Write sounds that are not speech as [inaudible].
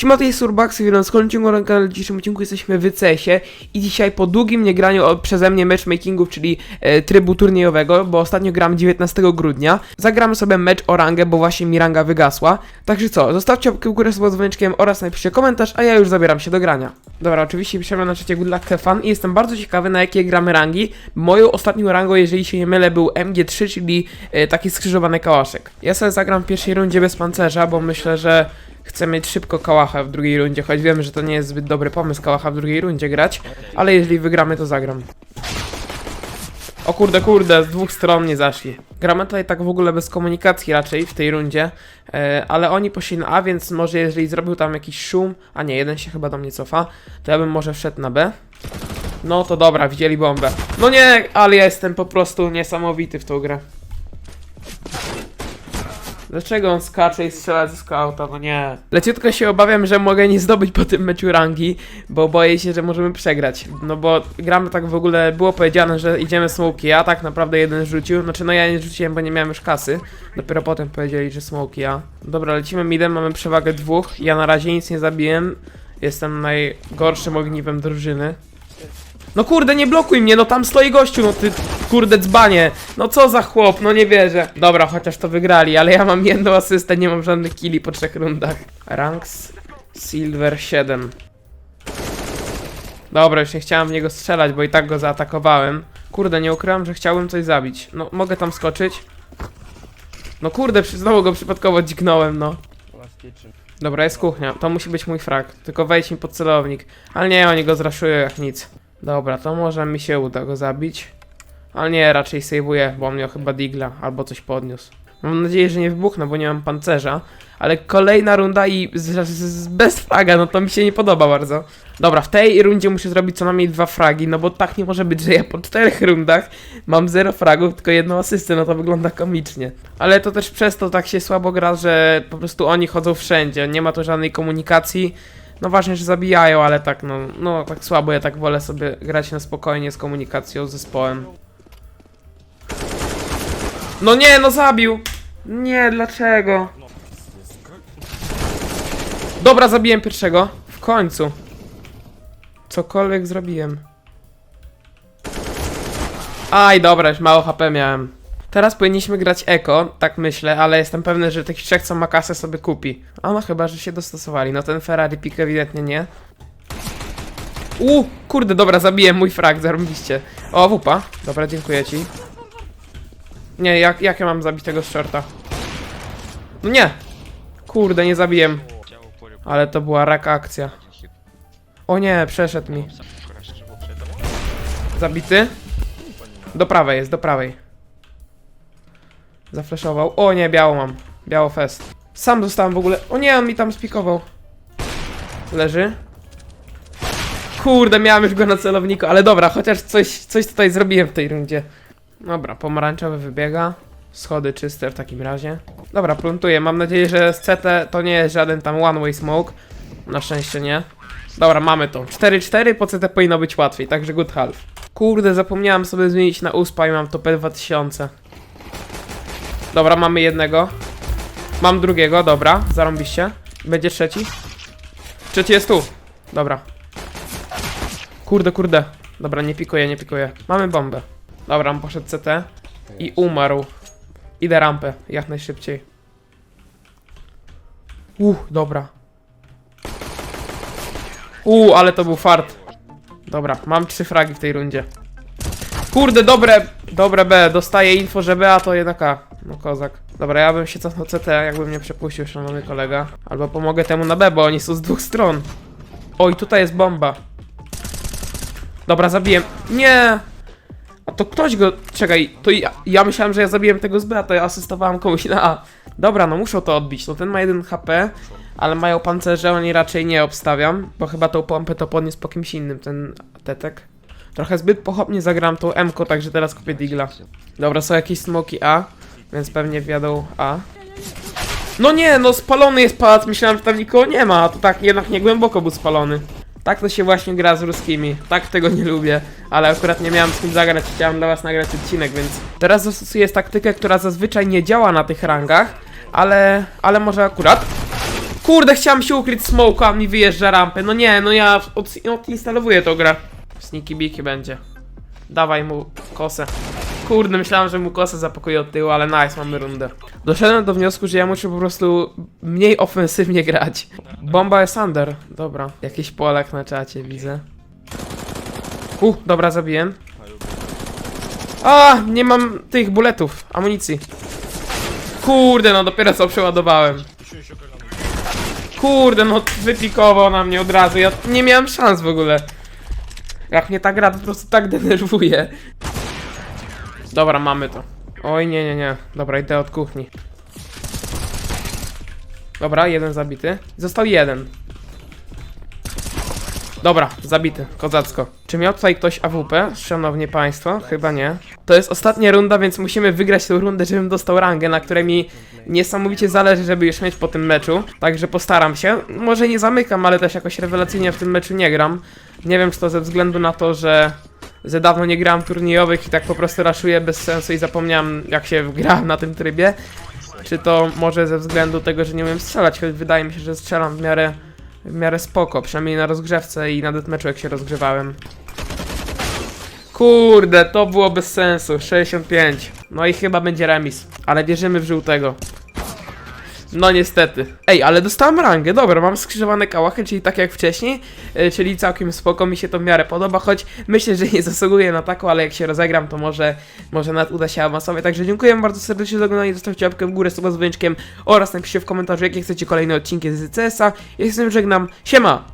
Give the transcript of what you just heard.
Siema, to jest Surbax, więc w końcu na kanale w dzisiejszym odcinku jesteśmy w CS-ie i dzisiaj po długim niegraniu przeze mnie matchmakingów, czyli e, trybu turniejowego, bo ostatnio gram 19 grudnia, zagramy sobie mecz o rangę, bo właśnie mi ranga wygasła. Także co, zostawcie łapkę w górę z dzwoneczkiem oraz napiszcie komentarz, a ja już zabieram się do grania. Dobra, oczywiście piszemy na czacie Good Luck Have i jestem bardzo ciekawy na jakie gramy rangi. Moją ostatnią rangą, jeżeli się nie mylę, był MG3, czyli e, taki skrzyżowany kałaszek. Ja sobie zagram w pierwszej rundzie bez pancerza, bo myślę, że chcę mieć szybko kałacha w drugiej rundzie, choć wiem, że to nie jest zbyt dobry pomysł kałacha w drugiej rundzie grać, ale jeżeli wygramy, to zagram. O kurde, kurde, z dwóch stron nie zaszli. Gramy tutaj tak w ogóle bez komunikacji raczej w tej rundzie, e, ale oni poszli na A, więc może jeżeli zrobił tam jakiś szum, a nie, jeden się chyba do mnie cofa, to ja bym może wszedł na B. No to dobra, widzieli bombę. No nie, ale ja jestem po prostu niesamowity w tą grę. Dlaczego on skacze i strzela ze skauta? No nie. Leciutko się obawiam, że mogę nie zdobyć po tym meczu rangi, bo boję się, że możemy przegrać. No bo gramy tak w ogóle, było powiedziane, że idziemy smoki, a tak naprawdę jeden rzucił. Znaczy no ja nie rzuciłem, bo nie miałem już kasy. Dopiero potem powiedzieli, że smoki, a. Dobra, lecimy midem, mamy przewagę dwóch. Ja na razie nic nie zabiłem. Jestem najgorszym ogniwem drużyny. No kurde, nie blokuj mnie, no tam stoi gościu, no ty kurde dzbanie. No co za chłop, no nie wierzę. Dobra, chociaż to wygrali, ale ja mam jedną asystę, nie mam żadnych killi po trzech rundach. Ranks Silver 7. Dobra, już nie chciałem w niego strzelać, bo i tak go zaatakowałem. Kurde, nie ukryłam, że chciałbym coś zabić. No, mogę tam skoczyć? No kurde, znowu go przypadkowo dźgnąłem, no. Dobra, jest kuchnia. To musi być mój frak. Tylko wejdź mi pod celownik. Ale nie, oni go zraszują jak nic. Dobra, to może mi się uda go zabić. Ale nie, raczej sejwuję, bo on miał chyba digla albo coś podniósł. Mam nadzieję, że nie wybuchnę, bo nie mam pancerza. Ale kolejna runda i z, z, z, bez fraga, no to mi się nie podoba bardzo. Dobra, w tej rundzie muszę zrobić co najmniej dwa fragi, no bo tak nie może być, że ja po czterech rundach mam zero fragów, tylko jedną asystę, no to wygląda komicznie. Ale to też przez to tak się słabo gra, że po prostu oni chodzą wszędzie, nie ma tu żadnej komunikacji. No ważne, że zabijają, ale tak no, no tak słabo, ja tak wolę sobie grać na spokojnie z komunikacją z zespołem. No nie, no zabił! Nie, dlaczego? Dobra, zabiłem pierwszego. W końcu. Cokolwiek zrobiłem. Aj, dobra, już mało HP miałem. Teraz powinniśmy grać Eko, tak myślę, ale jestem pewny, że tych trzech, co ma kasę, sobie kupi. A no chyba, że się dostosowali. No ten Ferrari Pik ewidentnie nie. U, kurde, dobra, zabiłem mój frag, zarobiście. O, wupa. Dobra, dziękuję ci. Nie, jak, jak ja mam zabić tego shorta? No nie! Kurde, nie zabiłem. Ale to była rak akcja. O nie, przeszedł mi. Zabity? Do prawej jest, do prawej. Zafleszował. O nie, biało mam. Biało fest. Sam dostałem w ogóle. O nie, on mi tam spikował. Leży. Kurde, miałem już go na celowniku, ale dobra, chociaż coś, coś tutaj zrobiłem w tej rundzie. Dobra, pomarańczowy wybiega. Schody czyste w takim razie. Dobra, pluntuję. Mam nadzieję, że z CT to nie jest żaden tam one-way smoke. Na szczęście nie. Dobra, mamy to. 4-4, po CT powinno być łatwiej, także good half. Kurde, zapomniałem sobie zmienić na USPA i mam topę 2000. Dobra, mamy jednego. Mam drugiego, dobra, zarąbiście. Będzie trzeci. Trzeci jest tu. Dobra. Kurde, kurde. Dobra, nie pikuję, nie pikuję. Mamy bombę. Dobra, on poszedł CT i umarł. Idę rampę, jak najszybciej. Uh, dobra. Uh, ale to był fart. Dobra, mam trzy fragi w tej rundzie. Kurde, dobre, dobre B. Dostaję info, że B, a to jednak A. No kozak. Dobra, ja bym się cofnął CT, jakbym nie przepuścił, szanowny kolega. Albo pomogę temu na B, bo oni są z dwóch stron. Oj, tutaj jest bomba. Dobra, zabiłem. Nie! A to ktoś go... Czekaj, to ja, ja myślałem, że ja zabiłem tego z B, a to ja asystowałem komuś na A. Dobra, no muszą to odbić. No ten ma 1 HP, ale mają pancerze, oni raczej nie obstawiam, bo chyba tą pompę to podniósł po kimś innym, ten tetek. Trochę zbyt pochopnie zagram tą M-ko, także teraz kupię Digla. Dobra, są jakieś smoki A, więc pewnie wjadą A. No nie, no spalony jest pałac, myślałem, że tam nikogo nie ma, to tak jednak nie głęboko był spalony. Tak to się właśnie gra z ruskimi. Tak tego nie lubię, ale akurat nie miałem z kim zagrać, chciałem dla was nagrać odcinek, więc teraz zastosuję taktykę, która zazwyczaj nie działa na tych rangach, ale, ale może akurat. Kurde, chciałem się ukryć smoke, a mi wyjeżdża rampę. No nie, no ja od, odinstalowuję tą grę. Sneaky biki będzie. Dawaj mu kosę. Kurde, myślałem, że mu kosę zapakuje od tyłu, ale nice, mamy rundę. Doszedłem do wniosku, że ja muszę po prostu mniej ofensywnie grać. Bomba jest under. Dobra. Jakiś polak na czacie, widzę. U, dobra, zabiłem. A, nie mam tych buletów, amunicji. Kurde, no dopiero co przeładowałem. Kurde, no wypikował na mnie od razu. Ja nie miałem szans w ogóle. Jak mnie ta gra po prostu tak denerwuje. Dobra, mamy to. Oj, nie, nie, nie. Dobra, idę od kuchni. Dobra, jeden zabity. Został jeden. Dobra, zabity, kozacko. Czy miał tutaj ktoś AWP, szanowni państwo? Chyba nie. To jest ostatnia runda, więc musimy wygrać tę rundę, żebym dostał rangę, na której mi niesamowicie zależy, żeby już mieć po tym meczu. Także postaram się. Może nie zamykam, ale też jakoś rewelacyjnie w tym meczu nie gram. Nie wiem, czy to ze względu na to, że za dawno nie grałem turniejowych i tak po prostu raszuję bez sensu i zapomniałem, jak się gra na tym trybie. Czy to może ze względu tego, że nie umiem strzelać, choć wydaje mi się, że strzelam w miarę, w miarę spoko, przynajmniej na rozgrzewce i na deathmatchu jak się rozgrzewałem. Kurde, to było bez sensu, 65. No i chyba będzie remis, ale wierzymy w żółtego. No niestety. Ej, ale dostałem rangę, dobra, mam skrzyżowane kałachy, czyli tak jak wcześniej, y, czyli całkiem spoko, mi się to w miarę podoba, choć myślę, że nie [laughs] zasługuję na taką, ale jak się rozegram, to może, może nawet uda się awansować. Także dziękuję bardzo serdecznie za oglądanie, zostawcie łapkę w górę z tego dzwoneczkiem oraz napiszcie w komentarzu, jakie chcecie kolejne odcinki z CS-a. Ja się z tym żegnam, siema!